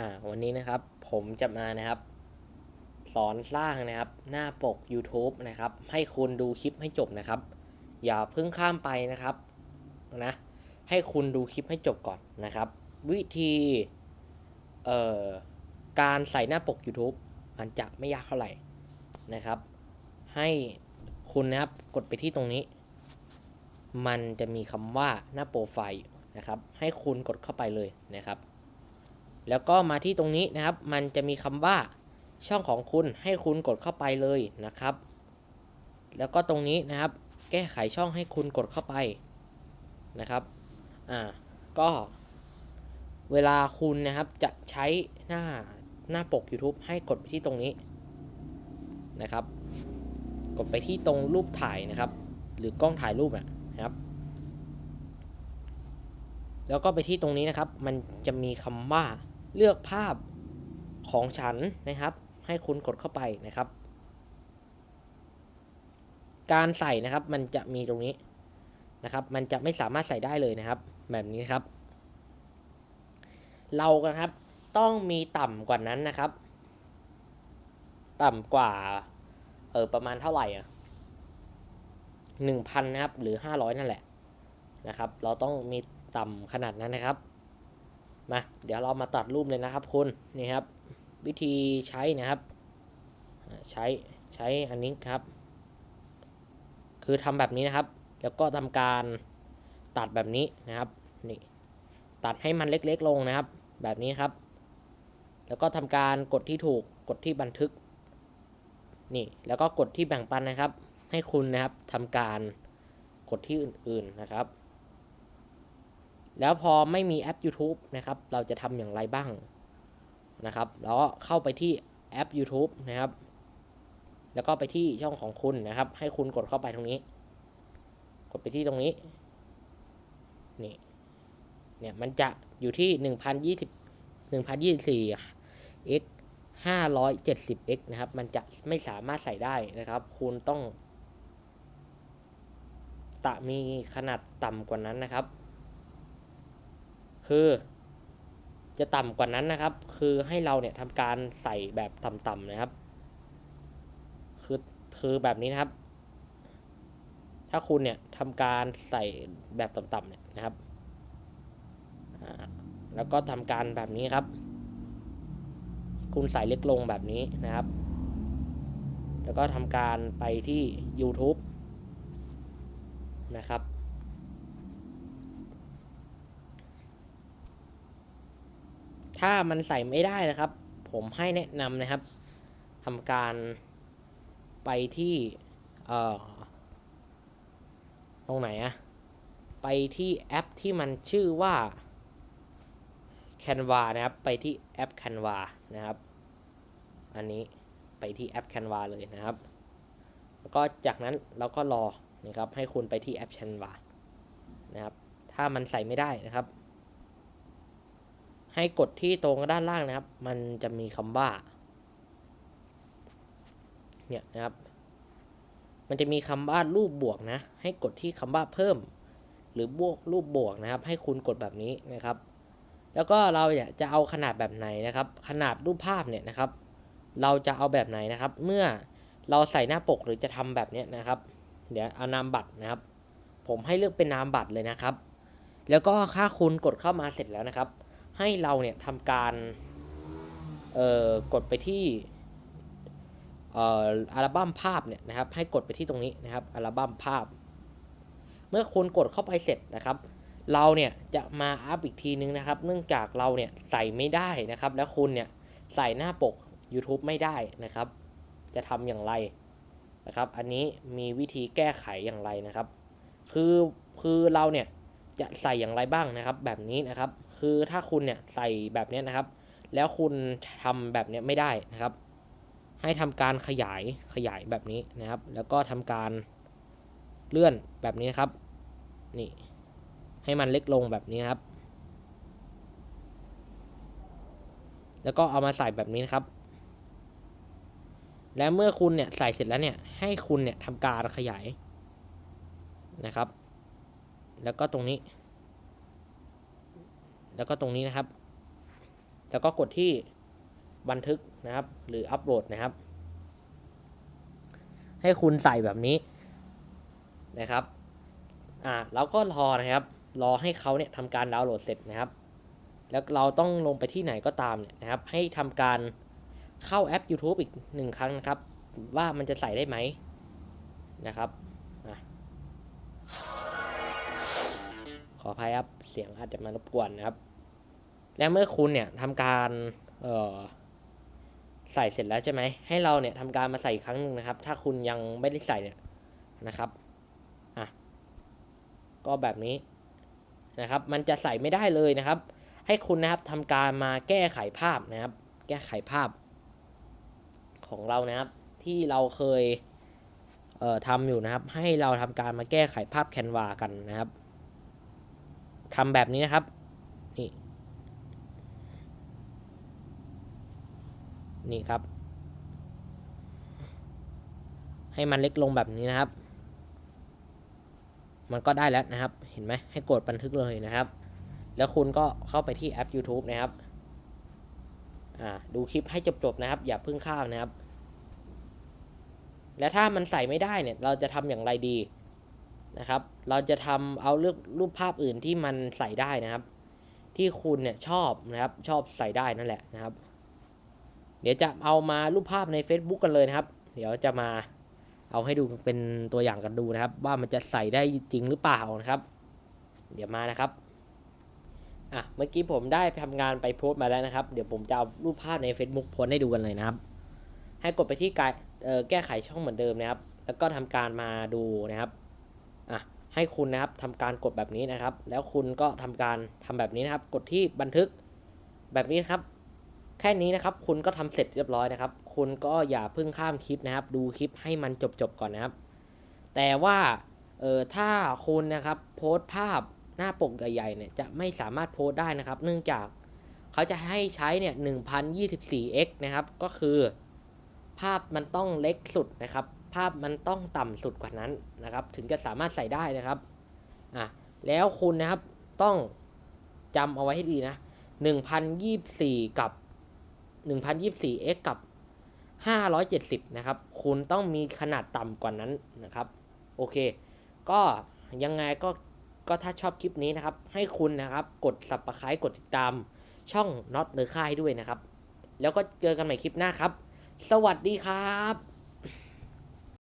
อ่าวันนี้นะครับผมจะมานะครับ สอนสร้างนะครับหน้าปก YouTube นะครับ ให้คุณดูคลิปให้จบนะครับ อย่าเพิ่งข้ามไปนะครับนะให้คุณดูคลิปให้จบก่อนนะครับ วิธีเอ่อการใส่หน้าปก YouTube มันจะไม่ยากเท่าไหร่นะครับ ให้คุณนะครับกดไปที่ตรงนี้ มันจะมีคำว่าหน้าโปรไฟล์นะครับ ให้คุณกดเข้าไปเลยนะครับ แล้วก็มาที่ตรงนี้นะครับ มันจะมีคำว่าช่องของคุณให้คุณกดเข้าไปเลยนะครับ แล้วก็ตรงนี้นะครับ แก้ไขช่องให้คุณกดเข้าไปนะครับ อ่า ก็เวลาคุณนะครับจะใช้หน้าหน้าปก YouTube ให้กดไปที่ตรงนี้นะครับ กดไปที่ตรงรูปถ่ายนะครับ หรือกล้องถ่ายรูปนะครับ แล้วก็ไปที่ตรงนี้นะครับ มันจะมีคำว่า เลือกภาพของฉันนะครับ ให้คุณกดเข้าไปนะครับ การใส่นะครับมันจะมีตรงนี้นะครับ มันจะไม่สามารถใส่ได้เลยนะครับ แบบนี้ครับ เรากันครับต้องมีต่ำกว่านั้นนะครับ ต่ำกว่าเออประมาณเท่าไหร่อะหนึ่งพันนะครับ หรือห้าร้อยนั่นแหละนะครับ เราต้องมีต่ำขนาดนั้นนะครับ มาเดี๋ยวเรามาตัดรูปเลยนะครับคุณนี่ครับ วิธีใช้นะครับ ใช้ใช้อันนี้ครับ คือทำแบบนี้นะครับ แล้วก็ทำการตัดแบบนี้นะครับนี่ตัดให้มันเล็กๆลงนะครับ แบบนี้ครับ แล้วก็ทำการกดที่ถูกกดที่บันทึกนี่แล้วก็กดที่แบ่งปันนะครับ ให้คุณนะครับทำการกดที่อื่นๆนะครับ แล้วพอไม่มีแอป YouTube นะครับ เราจะทำอย่างไรบ้างนะครับแล้วก็เข้าไปที่แอป YouTube นะครับ แล้วก็ไปที่ช่องของคุณนะครับ ให้คุณกดเข้าไปตรงนี้ กดไปที่ตรงนี้ นี่ เนี่ยมันจะอยู่ที่หนึ่งพันยี่สิบหนึ่งพันยี่สิบสี่ x ห้าร้อยเจ็ดสิบ x นะครับ มันจะไม่สามารถใส่ได้นะครับ คุณต้อง ตะมีขนาดต่ำกว่านั้นนะครับ คือ จะต่ำกว่านั้นนะครับ คือให้เราเนี่ยทำการใส่แบบต่ำๆนะครับ คือคือแบบนี้นะครับ ถ้าคุณเนี่ยทำการใส่แบบต่ำๆเนี่ยนะครับแล้วก็ทำการแบบนี้ครับ คุณใส่เล็กลงแบบนี้นะครับ แล้วก็ทำการไปที่ YouTube นะครับ ถ้ามันใส่ไม่ได้นะครับ ผมให้แนะนำนะครับทำการไปที่เอ่อตรงไหนอะไปที่แอปที่มันชื่อว่า Canva นะครับ ไปที่แอป Canva นะครับ อันนี้ไปที่แอป Canva เลยนะครับ แล้วก็จากนั้นเราก็รอนะครับ ให้คุณไปที่แอป Canva นะครับ ถ้ามันใส่ไม่ได้นะครับ ให้กดที่ตรงด้านล่างนะครับ มันจะมีคำว่า เนี่ยนะครับ มันจะมีคำว่ารูปบวกนะ ให้กดที่คำว่าเพิ่ม หรือบวกรูปบวกนะครับ ให้คุณกดแบบนี้นะครับ แล้วก็เราเนี่ยจะเอาขนาดแบบไหนนะครับ ขนาดรูปภาพเนี่ยนะครับ เราจะเอาแบบไหนนะครับ เมื่อเราใส่หน้าปกหรือจะทำแบบนี้นะครับ เดี๋ยวเอานามบัตรนะครับ ผมให้เลือกเป็นนามบัตรเลยนะครับ แล้วก็ค่าคุณกดเข้ามาเสร็จแล้วนะครับ ให้เราเนี่ยทำการเอ่อกดไปที่อัลบั้มภาพเนี่ยนะครับให้กดไปที่ตรงนี้นะครับอัลบั้มภาพ เมื่อคุณกดเข้าไปเสร็จนะครับ เราเนี่ยจะมาอัพอีกทีนึงนะครับ เนื่องจากเราเนี่ยใส่ไม่ได้นะครับ แล้วคุณเนี่ยใส่หน้าปก YouTube ไม่ได้นะครับ จะทำอย่างไรนะครับ อันนี้มีวิธีแก้ไขอย่างไรนะครับ คือคือเราเนี่ย จะใส่อย่างไรบ้างนะครับ แบบนี้นะครับ คือถ้าคุณเนี่ยใส่แบบนี้นะครับ แล้วคุณทำแบบนี้ไม่ได้นะครับ ให้ทำการขยายขยายแบบนี้นะครับ แล้วก็ทำการเลื่อนแบบนี้นะครับ นี่ ให้มันเล็กลงแบบนี้นะครับ แล้วก็เอามาใส่แบบนี้นะครับ และเมื่อคุณเนี่ยใส่เสร็จแล้วเนี่ยให้คุณเนี่ยทำการขยายนะครับ แล้วก็ตรงนี้ แล้วก็ตรงนี้นะครับ แล้วก็กดที่บันทึกนะครับ หรืออัปโหลดนะครับ ให้คุณใส่แบบนี้นะครับ อ่าแล้วก็รอนะครับ รอให้เขาเนี่ยทำการดาวน์โหลดเสร็จนะครับ แล้วเราต้องลงไปที่ไหนก็ตามเนี่ยนะครับ ให้ทำการเข้าแอป YouTube อีกหนึ่งครั้งนะครับ ว่ามันจะใส่ได้ไหมนะครับ อะขออภัยครับ เสียงอาจจะมารบกวนนะครับ และเมื่อคุณเนี่ยทำการเอ่อใส่เสร็จแล้วใช่ไหม ให้เราเนี่ยทำการมาใส่อีกครั้งหนึ่งนะครับ ถ้าคุณยังไม่ได้ใส่เนี่ยนะครับอะก็แบบนี้นะครับ มันจะใส่ไม่ได้เลยนะครับ ให้คุณนะครับทำการมาแก้ไขภาพนะครับ แก้ไขภาพ ของเรานะครับ ที่เราเคยเอ่อทำอยู่นะครับ ให้เราทำการมาแก้ไขภาพแคนวากันนะครับ ทำแบบนี้นะครับ นี่ นี่ครับ ให้มันเล็กลงแบบนี้นะครับ มันก็ได้แล้วนะครับ เห็นไหม ให้กดบันทึกเลยนะครับ แล้วคุณก็เข้าไปที่แอป YouTube นะครับ อ่า ดูคลิปให้จบๆนะครับ อย่าเพิ่งข้ามนะครับ และถ้ามันใส่ไม่ได้เนี่ย เราจะทำอย่างไรดี นะครับ เราจะทำเอาเลือกรูปภาพอื่นที่มันใส่ได้นะครับ ที่คุณเนี่ยชอบนะครับ ชอบใส่ได้นั่นแหละนะครับ เดี๋ยวจะเอามารูปภาพใน Facebook กันเลยนะครับ เดี๋ยวจะมาเอาให้ดูเป็นตัวอย่างกันดูนะครับ ว่ามันจะใส่ได้จริงหรือเปล่านะครับ เดี๋ยวมานะครับอะเมื่อกี้ผมได้ทำงานไปโพสต์มาแล้วนะครับ เดี๋ยวผมจะเอารูปภาพใน Facebook โพสต์ให้ดูกันเลยนะครับ ให้กดไปที่กแก้ไขช่องเหมือนเดิมนะครับ แล้วก็ทำการมาดูนะครับ อะให้คุณนะครับทำการกดแบบนี้นะครับ แล้วคุณก็ทำการทำแบบนี้นะครับ กดที่บันทึกแบบนี้นครับ แค่นี้นะครับ คุณก็ทำเสร็จเรียบร้อยนะครับ คุณก็อย่าเพิ่งข้ามคลิปนะครับ ดูคลิปให้มันจบๆก่อนนะครับ แต่ว่าเออถ้าคุณนะครับโพสต์ภาพหน้าปกใหญ่ๆเนี่ยจะไม่สามารถโพสต์ได้นะครับ เนื่องจากเขาจะให้ใช้เนี่ย 1024x นะครับ ก็คือ ภาพมันต้องเล็กสุดนะครับ ภาพมันต้องต่ำสุดกว่านั้นนะครับ ถึงจะสามารถใส่ได้นะครับอะแล้วคุณนะครับต้องจำเอาไว้ให้ดีนะ1024 กับ 1024x กับ 570 นะครับ คุณต้องมีขนาดต่ำกว่านั้นนะครับ โอเค ก็ยังไงก็ก็ถ้าชอบคลิปนี้นะครับ ให้คุณนะครับกด subscribe กดติดตามช่องน็อตเลอค่ายด้วยนะครับ แล้วก็เจอกันใหม่คลิปหน้าครับ สวัสดีครับ